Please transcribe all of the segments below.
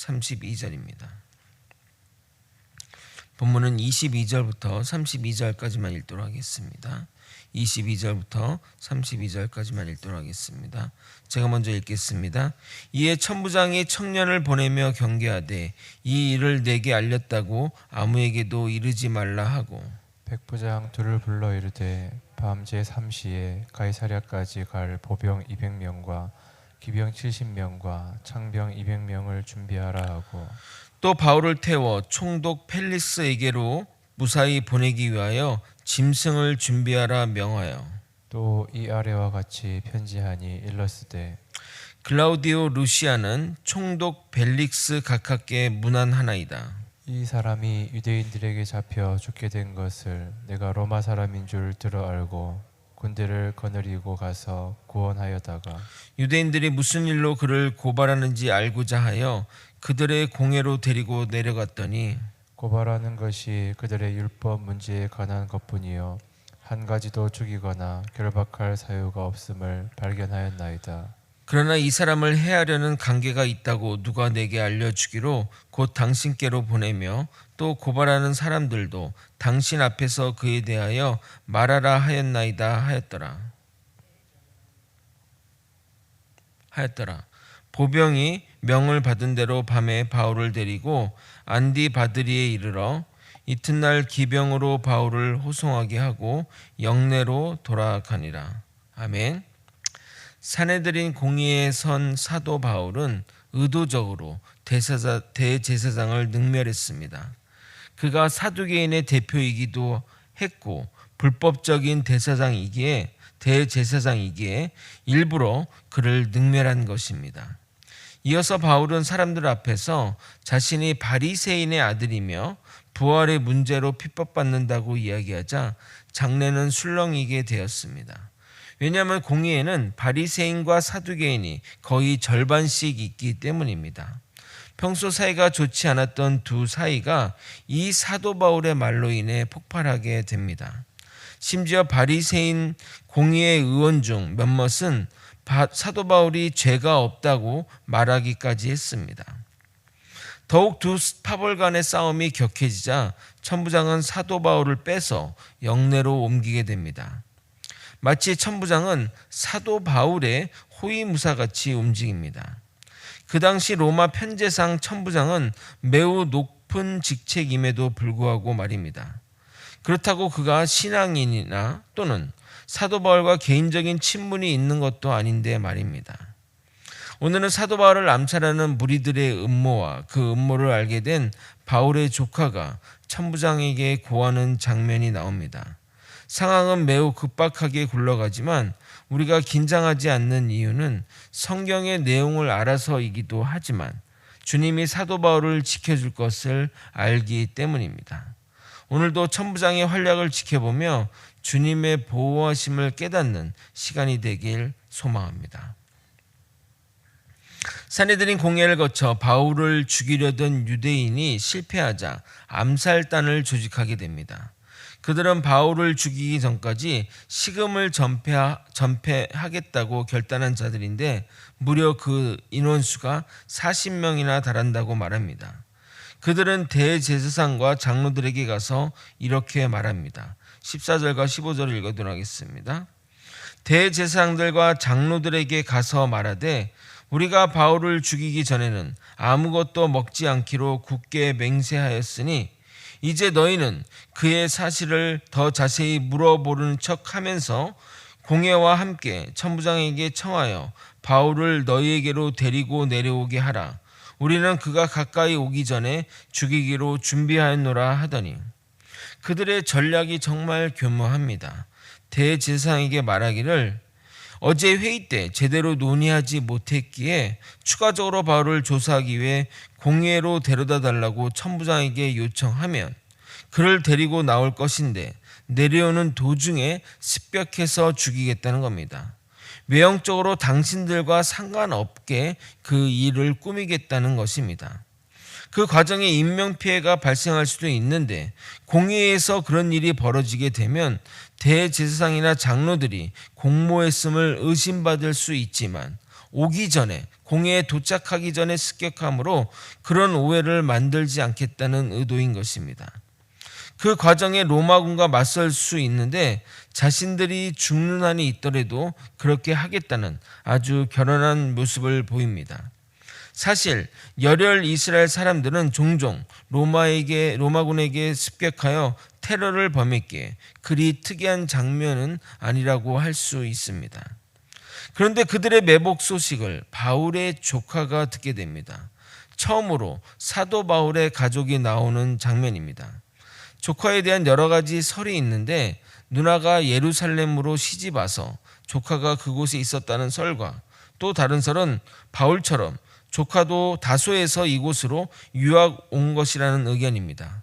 32절입니다. 본문은 22절부터 32절까지만 읽도록 하겠습니다. 22절부터 32절까지만 읽도록 하겠습니다. 제가 먼저 읽겠습니다. 이에 천부장이 청년을 보내며 경계하되 이 일을 내게 알렸다고 아무에게도 이르지 말라 하고 백부장 둘을 불러 이르되 밤제 3시에 가이사랴까지 갈 보병 200명과 기병 70명과 창병 200명을 준비하라 하고 또 바울을 태워 총독 펠리스에게로 무사히 보내기 위하여 짐승을 준비하라 명하여 또 이 아래와 같이 편지하니 일렀으되 글라우디오 루시아는 총독 벨릭스 각하께 문안하나이다. 이 사람이 유대인들에게 잡혀 죽게 된 것을 내가 로마 사람인 줄 들어 알고 군대를 거느리고 가서 구원하여다가 유대인들이 무슨 일로 그를 고발하는지 알고자 하여 그들의 공회로 데리고 내려갔더니 고발하는 것이 그들의 율법 문제에 관한 것뿐이요 한 가지도 죽이거나 결박할 사유가 없음을 발견하였나이다. 그러나 이 사람을 해하려는 관계가 있다고 누가 내게 알려주기로 곧 당신께로 보내며 또 고발하는 사람들도 당신 앞에서 그에 대하여 말하라 하였나이다 하였더라. 하였더라. 보병이 명을 받은 대로 밤에 바울을 데리고 안디 바드리에 이르러 이튿날 기병으로 바울을 호송하게 하고 영내로 돌아가니라. 아멘. 사내들인 공의에 선 사도 바울은 의도적으로 대제사장을 능멸했습니다. 그가 사두개인의 대표이기도 했고 불법적인 대사장이기에 대제사장이기에 일부러 그를 능멸한 것입니다. 이어서 바울은 사람들 앞에서 자신이 바리새인의 아들이며 부활의 문제로 핍박받는다고 이야기하자 장례는 술렁이게 되었습니다. 왜냐하면 공의에는 바리새인과 사두개인이 거의 절반씩 있기 때문입니다. 평소 사이가 좋지 않았던 두 사이가 이 사도 바울의 말로 인해 폭발하게 됩니다. 심지어 바리새인 공의의 의원 중 몇몇은 바- 사도 바울이 죄가 없다고 말하기까지 했습니다. 더욱 두 파벌 간의 싸움이 격해지자 천부장은 사도 바울을 빼서 영내로 옮기게 됩니다. 마치 천부장은 사도 바울의 호위무사같이 움직입니다. 그 당시 로마 편제상 천부장은 매우 높은 직책임에도 불구하고 말입니다. 그렇다고 그가 신앙인이나 또는 사도 바울과 개인적인 친분이 있는 것도 아닌데 말입니다. 오늘은 사도 바울을 암살하는 무리들의 음모와 그 음모를 알게 된 바울의 조카가 천부장에게 고하는 장면이 나옵니다. 상황은 매우 급박하게 굴러가지만 우리가 긴장하지 않는 이유는 성경의 내용을 알아서이기도 하지만 주님이 사도 바울을 지켜줄 것을 알기 때문입니다. 오늘도 천부장의 활약을 지켜보며 주님의 보호하심을 깨닫는 시간이 되길 소망합니다. 사내들인 공예를 거쳐 바울을 죽이려던 유대인이 실패하자 암살단을 조직하게 됩니다. 그들은 바울을 죽이기 전까지 식음을 전폐하, 전폐 하겠다고 결단한 자들인데 무려 그 인원수가 40명이나 달한다고 말합니다. 그들은 대제사장과 장로들에게 가서 이렇게 말합니다. 14절과 15절을 읽어도록 하겠습니다. 대제사장들과 장로들에게 가서 말하되 우리가 바울을 죽이기 전에는 아무것도 먹지 않기로 굳게 맹세하였으니 이제 너희는 그의 사실을 더 자세히 물어보는 척 하면서 공예와 함께 천부장에게 청하여 바울을 너희에게로 데리고 내려오게 하라. 우리는 그가 가까이 오기 전에 죽이기로 준비하였노라 하더니 그들의 전략이 정말 교묘합니다. 대제사장에게 말하기를 어제 회의 때 제대로 논의하지 못했기에 추가적으로 바울을 조사하기 위해 공예로 데려다 달라고 천부장에게 요청하면 그를 데리고 나올 것인데 내려오는 도중에 습벽해서 죽이겠다는 겁니다. 외형적으로 당신들과 상관없게 그 일을 꾸미겠다는 것입니다. 그 과정에 인명 피해가 발생할 수도 있는데 공의에서 그런 일이 벌어지게 되면 대제사장이나 장로들이 공모했음을 의심받을 수 있지만 오기 전에 공회에 도착하기 전에 습격함으로 그런 오해를 만들지 않겠다는 의도인 것입니다. 그 과정에 로마군과 맞설 수 있는데 자신들이 죽는 한이 있더라도 그렇게 하겠다는 아주 결연한 모습을 보입니다. 사실 열혈 이스라엘 사람들은 종종 로마에게 로마군에게 습격하여 테러를 범했기에 그리 특이한 장면은 아니라고 할 수 있습니다. 그런데 그들의 매복 소식을 바울의 조카가 듣게 됩니다. 처음으로 사도 바울의 가족이 나오는 장면입니다. 조카에 대한 여러 가지 설이 있는데 누나가 예루살렘으로 시집 와서 조카가 그곳에 있었다는 설과 또 다른 설은 바울처럼 조카도 다소에서 이곳으로 유학 온 것이라는 의견입니다.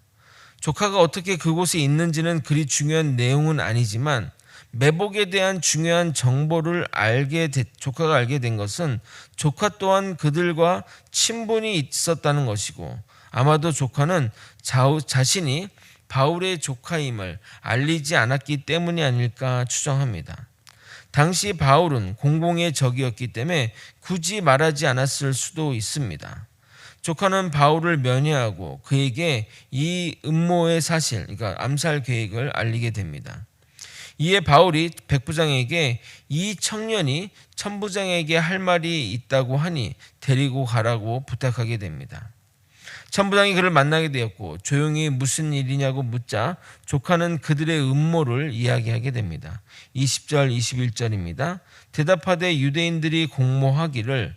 조카가 어떻게 그곳에 있는지는 그리 중요한 내용은 아니지만 매복에 대한 중요한 정보를 알게 되, 조카가 알게 된 것은 조카 또한 그들과 친분이 있었다는 것이고 아마도 조카는 자, 자신이 바울의 조카임을 알리지 않았기 때문이 아닐까 추정합니다. 당시 바울은 공공의 적이었기 때문에 굳이 말하지 않았을 수도 있습니다. 조카는 바울을 면회하고 그에게 이 음모의 사실, 그러니까 암살 계획을 알리게 됩니다. 이에 바울이 백부장에게 이 청년이 천부장에게 할 말이 있다고 하니 데리고 가라고 부탁하게 됩니다. 천부장이 그를 만나게 되었고 조용히 무슨 일이냐고 묻자 조카는 그들의 음모를 이야기하게 됩니다. 20절 21절입니다. 대답하되 유대인들이 공모하기를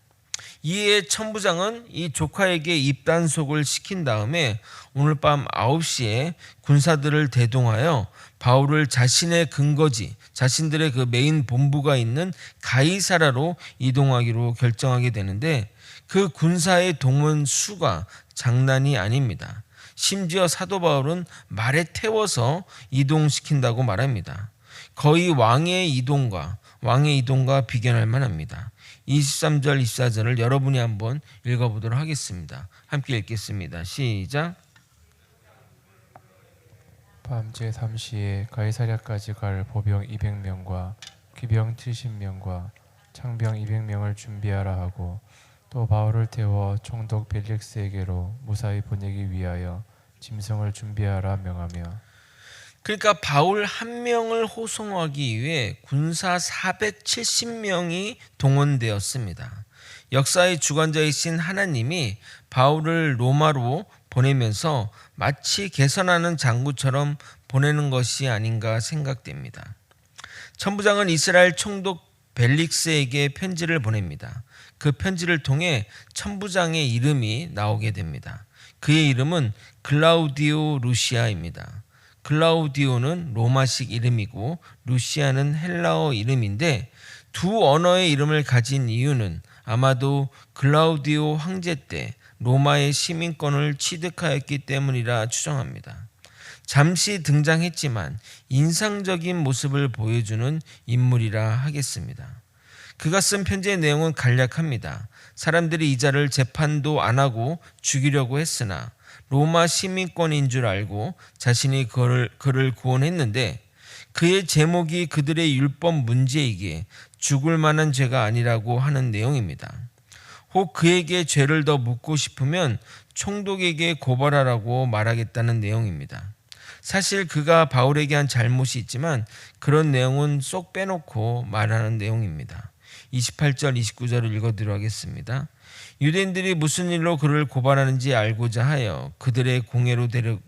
이에 천부장은 이 조카에게 입단속을 시킨 다음에 오늘 밤 9시에 군사들을 대동하여 바울을 자신의 근거지, 자신들의 그 메인 본부가 있는 가이사라로 이동하기로 결정하게 되는데 그 군사의 동원 수가 장난이 아닙니다. 심지어 사도 바울은 말에 태워서 이동시킨다고 말합니다. 거의 왕의 이동과 왕의 이동과 비견할 만합니다. 23절 24절을 여러분이 한번 읽어보도록 하겠습니다. 함께 읽겠습니다. 시작. 밤 제 3시에 가이사랴까지 갈 보병 200명과 기병 70명과 창병 200명을 준비하라 하고 또 바울을 태워 총독 벨릭스에게로 무사히 보내기 위하여 짐승을 준비하라 명하며 그러니까 바울 한 명을 호송하기 위해 군사 470명이 동원되었습니다. 역사의 주관자이신 하나님이 바울을 로마로 보내면서 마치 개선하는 장구처럼 보내는 것이 아닌가 생각됩니다. 천부장은 이스라엘 총독 벨릭스에게 편지를 보냅니다. 그 편지를 통해 천부장의 이름이 나오게 됩니다. 그의 이름은 글라우디오 루시아입니다. 글라우디오는 로마식 이름이고 루시아는 헬라어 이름인데 두 언어의 이름을 가진 이유는 아마도 글라우디오 황제 때 로마의 시민권을 취득하였기 때문이라 추정합니다. 잠시 등장했지만 인상적인 모습을 보여주는 인물이라 하겠습니다. 그가 쓴 편지의 내용은 간략합니다. 사람들이 이자를 재판도 안 하고 죽이려고 했으나 로마 시민권인 줄 알고 자신이 그를, 그를 구원했는데 그의 제목이 그들의 율법 문제이기에 죽을 만한 죄가 아니라고 하는 내용입니다. 혹 그에게 죄를 더 묻고 싶으면 총독에게 고발하라고 말하겠다는 내용입니다. 사실 그가 바울에게 한 잘못이 있지만 그런 내용은 쏙 빼놓고 말하는 내용입니다. 28절, 29절을 읽어드려 하겠습니다. 유대인들이 무슨 일로 그를 고발하는지 알고자 하여 그들의 공회로 데려,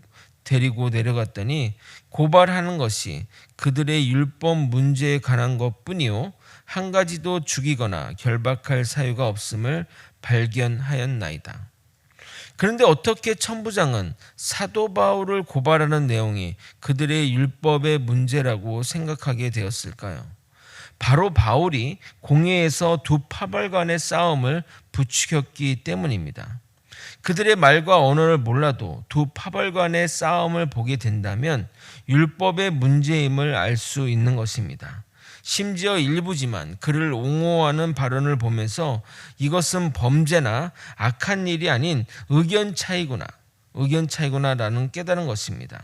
데리고 내려갔더니 고발하는 것이 그들의 율법 문제에 관한 것 뿐이요. 한 가지도 죽이거나 결박할 사유가 없음을 발견하였나이다. 그런데 어떻게 천부장은 사도 바울을 고발하는 내용이 그들의 율법의 문제라고 생각하게 되었을까요? 바로 바울이 공회에서 두 파벌 간의 싸움을 부추겼기 때문입니다. 그들의 말과 언어를 몰라도 두 파벌 간의 싸움을 보게 된다면 율법의 문제임을 알 수 있는 것입니다. 심지어 일부지만 그를 옹호하는 발언을 보면서 이것은 범죄나 악한 일이 아닌 의견 차이구나, 의견 차이구나라는 깨달은 것입니다.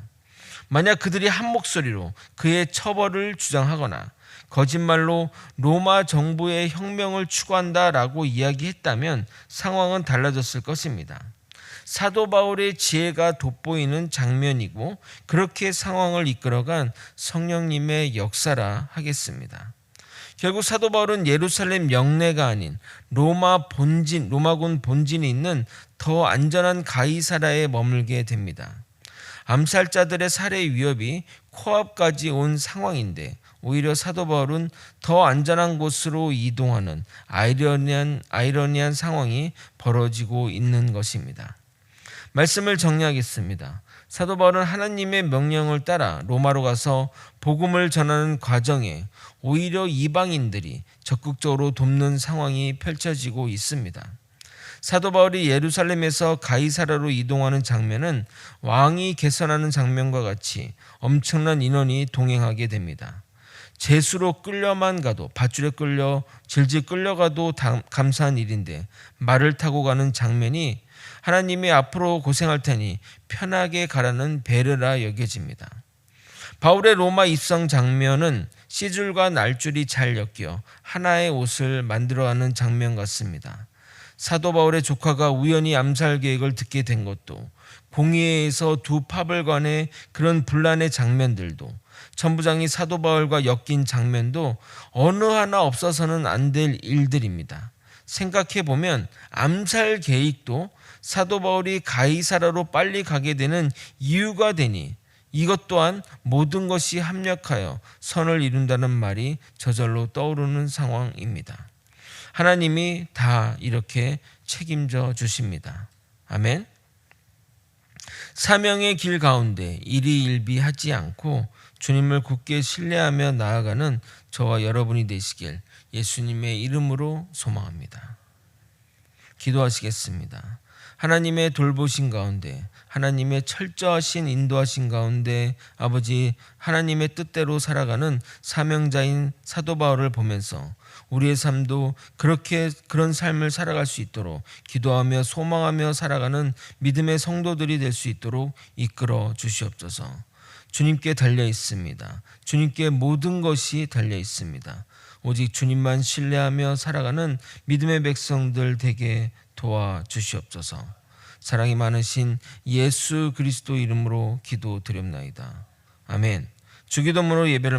만약 그들이 한 목소리로 그의 처벌을 주장하거나 거짓말로 로마 정부의 혁명을 추구한다라고 이야기했다면 상황은 달라졌을 것입니다. 사도 바울의 지혜가 돋보이는 장면이고 그렇게 상황을 이끌어간 성령님의 역사라 하겠습니다. 결국 사도 바울은 예루살렘 영내가 아닌 로마 본진, 로마군 본진이 있는 더 안전한 가이사라에 머물게 됩니다. 암살자들의 살해 위협이 코앞까지 온 상황인데 오히려 사도 바울은 더 안전한 곳으로 이동하는 아이러니한 아이러니한 상황이 벌어지고 있는 것입니다. 말씀을 정리하겠습니다. 사도 바울은 하나님의 명령을 따라 로마로 가서 복음을 전하는 과정에 오히려 이방인들이 적극적으로 돕는 상황이 펼쳐지고 있습니다. 사도 바울이 예루살렘에서 가이사라로 이동하는 장면은 왕이 개선하는 장면과 같이 엄청난 인원이 동행하게 됩니다. 재수로 끌려만 가도 밧줄에 끌려 질질 끌려가도 다- 감사한 일인데 말을 타고 가는 장면이 하나님이 앞으로 고생할 테니 편하게 가라는 배려라 여겨집니다. 바울의 로마 입성 장면은 시줄과 날줄이 잘 엮여 하나의 옷을 만들어가는 장면 같습니다. 사도 바울의 조카가 우연히 암살 계획을 듣게 된 것도 공의회에서 두 파벌 간의 그런 분란의 장면들도 천부장이 사도 바울과 엮인 장면도 어느 하나 없어서는 안 될 일들입니다. 생각해 보면 암살 계획도 사도 바울이 가이사라로 빨리 가게 되는 이유가 되니 이것 또한 모든 것이 합력하여 선을 이룬다는 말이 저절로 떠오르는 상황입니다. 하나님이 다 이렇게 책임져 주십니다. 아멘. 사명의 길 가운데 일희일비하지 않고 주님을 굳게 신뢰하며 나아가는 저와 여러분이 되시길 예수님의 이름으로 소망합니다. 기도하시겠습니다. 하나님의 돌보신 가운데 하나님의 철저하신 인도하신 가운데 아버지 하나님의 뜻대로 살아가는 사명자인 사도 바울을 보면서 우리의 삶도 그렇게 그런 삶을 살아갈 수 있도록 기도하며 소망하며 살아가는 믿음의 성도들이 될 수 있도록 이끌어 주시옵소서. 주님께 달려 있습니다. 주님께 모든 것이 달려 있습니다. 오직 주님만 신뢰하며 살아가는 믿음의 백성들 되게 도와 주시옵소서. 사랑이 많으신 예수 그리스도 이름으로 기도드립나이다. 아멘. 주기도문으로 예배를